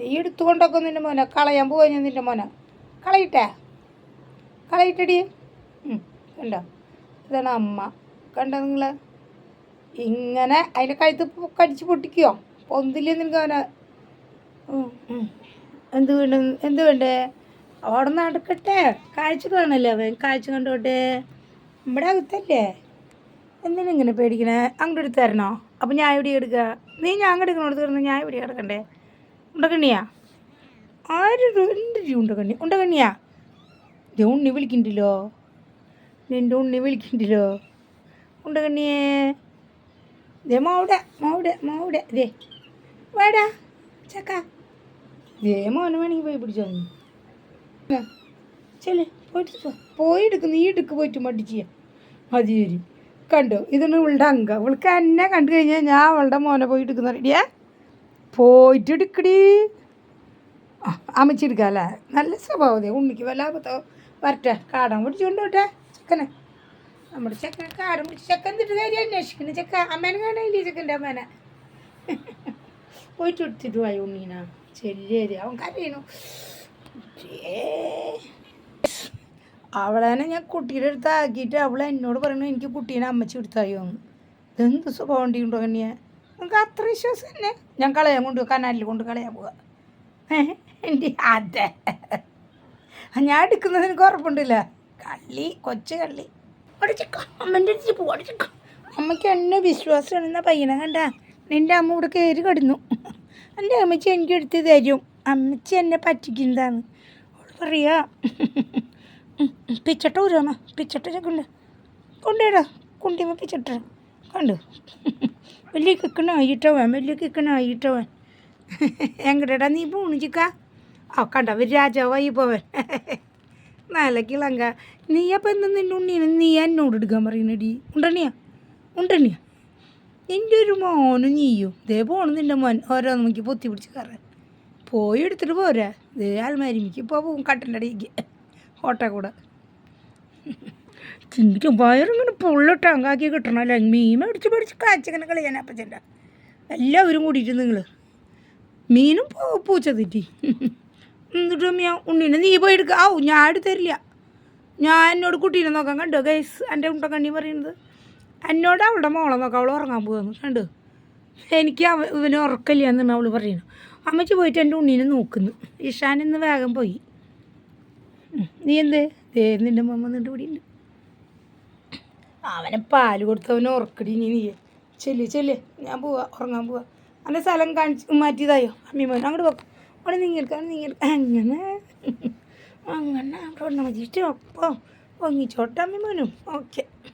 നീ എടുത്തുകൊണ്ടൊക്കെ നിന്റെ മോനെ. കളയാൻ പോവാ ഞാൻ നിന്റെ മോനെ. കളയിട്ടേ? കളയിട്ടടി. കണ്ടോ? ഇതാണ് അമ്മ. കണ്ടോ നിങ്ങൾ ഇങ്ങനെ അതിന്റെ കഴുത്ത് കടിച്ച് പൊട്ടിക്കോ. പൊന്തില്ലേ നിനക്ക് അവനെ. എന്ത് വേണ്ട? എന്ത് വേണ്ടേ? അവിടെ നടക്കട്ടെ. കാഴ്ച കാണല്ലേ അവൻ? കാഴ്ച കണ്ടോട്ടെ? നമ്മുടെ അകത്തല്ലേ? എന്തിനാ ഇങ്ങനെ പേടിക്കണേ? അങ്ങോട്ട് എടുത്ത് തരണോ? അപ്പം ഞാൻ ഇവിടെ എടുക്കുക നീ ഞാൻ അങ്ങോട്ട് എടുക്കണോട് തീർന്ന് ഞാൻ ഇവിടെ കിടക്കണ്ടേ? ഉണ്ടക്കണ്ണിയാ ആര് എന്റെ ഉണ്ടകണ്ണി? ഉണ്ടകണ്ണിയാ? ദേ ഉണ്ണി വിളിക്കണ്ടല്ലോ. നിന്റെ ഉണ്ണി വിളിക്കണ്ടല്ലോ. ഉണ്ടകണ്ണിയേ. ദേ മാവിടെ മാവിടെ മാവിടെ. ദേ വേടാ ചക്ക. ദേ മോനെ വേണമെങ്കിൽ പോയി പിടിച്ചോ ചെല്ലേ പോയിട്ട് പോയി എടുക്ക് നീ എടുക്ക് പോയിട്ട് മടിച്ചിയ മതി ശരി കണ്ടോ? ഇതാണ് ഇവളുടെ അങ്ക. ഇവൾക്ക് എന്നെ കണ്ടു കഴിഞ്ഞാൽ ഞാൻ അവളുടെ മോനെ പോയി എടുക്കുന്ന റെഡിയാ? പോയിട്ട് എടുക്കടി ആ അമ്മച്ചി എടുക്കാം അല്ലേ? നല്ല സ്വഭാവതേ ഉണ്ണിക്ക് വല്ല അബദ്ധോ വരട്ടെ കാടം പിടിച്ചുകൊണ്ട് വിട്ടെ ചെക്കനെ. നമ്മുടെ ചെക്കൻ കാടം പിടിച്ച് ചെക്കൻ എന്നിട്ട് കാര്യം അന്വേഷിക്കുന്നു. ചെക്ക അമ്മേനെ കാണാനില്ലേ ചെക്കന്റെ അമ്മേനെ? പോയിട്ട് എടുത്തിട്ട് പോയി ഉണ്ണീന. ചെല്ലേരി അവൻ കരയണു. അവളെ ഞാൻ കുട്ടിയുടെ അടുത്ത് ആക്കിയിട്ട് അവൾ എന്നോട് പറയണു എനിക്ക് കുട്ടീനെ അമ്മച്ചി എടുത്തായോ? എന്ന്. ഇതെന്ത് സ്വഭാവം ഉണ്ടോ കണ്ണിയെ? നമുക്ക് അത്ര വിശ്വാസം തന്നെ ഞാൻ കളയാൻ കൊണ്ട് കനാലിൽ കൊണ്ട് കളയാൻ പോവാ. എന്റെ അതെ. ഞാൻ എടുക്കുന്നത് എനിക്ക് ഉറപ്പുണ്ടല്ല. കള്ളി കൊച്ചു കള്ളി. അമ്മന്റെ അമ്മയ്ക്ക് എന്നെ വിശ്വാസമാണ്. എന്നാ പയ്യനെ കണ്ട? നിന്റെ അമ്മ ഇവിടെ കയറി കിടന്നു. എന്റെ അമ്മച്ചി എനിക്ക് എടുത്ത് തരും. അമ്മച്ചി എന്നെ പറ്റിക്കുന്നതാണ്. അവൾ പറയാ പിച്ചട്ട ഊരാമ പിച്ചട്ട ചക്കുണ്ട് കൊണ്ടുവിടാ കുണ്ടിമ പിച്ചട്ട. കണ്ടു? വലിയ കിക്കണായിട്ടവൻ വലിയ കിക്കണായിട്ടവൻ എങ്ങടെടാ നീ പോണു ചിക്ക ആ കണ്ട ഒരു രാജാവായി പോവൻ. നല്ല കിളങ്ക. നീ അപ്പം എന്താ നിന്റെ ഉണ്ണീനെ? നീ എന്നോട് എടുക്കാൻ പറയുന്നടി ഉണ്ടണിയാ ഉണ്ടണിയാ നിന്റെ ഒരു മോനും നീയും. ദേ പോണു നിന്റെ മോൻ. ഓരോ നമുക്ക് പൊത്തി പിടിച്ച് കയറാൻ. പോയി എടുത്തിട്ട് പോരാ. ദേ ആൽമാരിമിക്ക് ഇപ്പോൾ പോവും കട്ടന്റെ അടിക്ക് ഓട്ട കൂടെ. ചിന്തിക്കും. വയറിങ്ങനെ പൊള്ളിട്ട് അങ്കാക്കി കിട്ടണമല്ലോ മീൻ മേടിച്ച് മേടിച്ച് കാച്ചിങ്ങനെ കളിയാൻ അപ്പച്ചന്റെ. എല്ലാവരും കൂടിയിട്ട് നിങ്ങൾ മീനും പൂച്ച തെറ്റി. എന്നിട്ട് ഞാൻ ഉണ്ണീനെ നീ പോയി എടുക്കുക ആ ഞാൻ എടുത്തരില്ല ഞാൻ എന്നോട് കുട്ടീനെ നോക്കാൻ കണ്ടു. ഗൈസ് എന്റെ ഉണ്ടക്കണ്ണി പറയുന്നത്. എന്നോട് അവളുടെ മോളെ നോക്കാം അവൾ ഉറങ്ങാൻ പോകുന്നു കണ്ടു. എനിക്ക് അവ ഇവന് ഉറക്കില്ല എന്നാണ് അവൾ പറയുന്നത് അമ്മച്ചി പോയിട്ട് എന്റെ ഉണ്ണീനെ നോക്കുന്നു. ഇഷാൻ ഇന്ന് വേഗം പോയി. നീ എന്ത്? ദേ നിന്റെ മമ്മ നിന്റെ കൂടിയുണ്ട് അവനെ പാൽ കൊടുത്തവന് ഉറക്കടി നീ നീ ചെല്ലി ചെല്ല്. ഞാൻ പോവാ ഉറങ്ങാൻ പോവാ. അവന്റെ സ്ഥലം കാണിച്ച് മാറ്റിയതായോ? അമ്മിമോൻ അങ്ങോട്ട് പോകും അവിടെ നീങ്ങെടുക്കാൻ നീങ്ങെടുക്ക അങ്ങനെ. അങ്ങനെ. അവിടെ മതിയിട്ട് ഒപ്പം ഒങ്ങിച്ചോട്ടെ അമ്മിമോനും ഓക്കെ.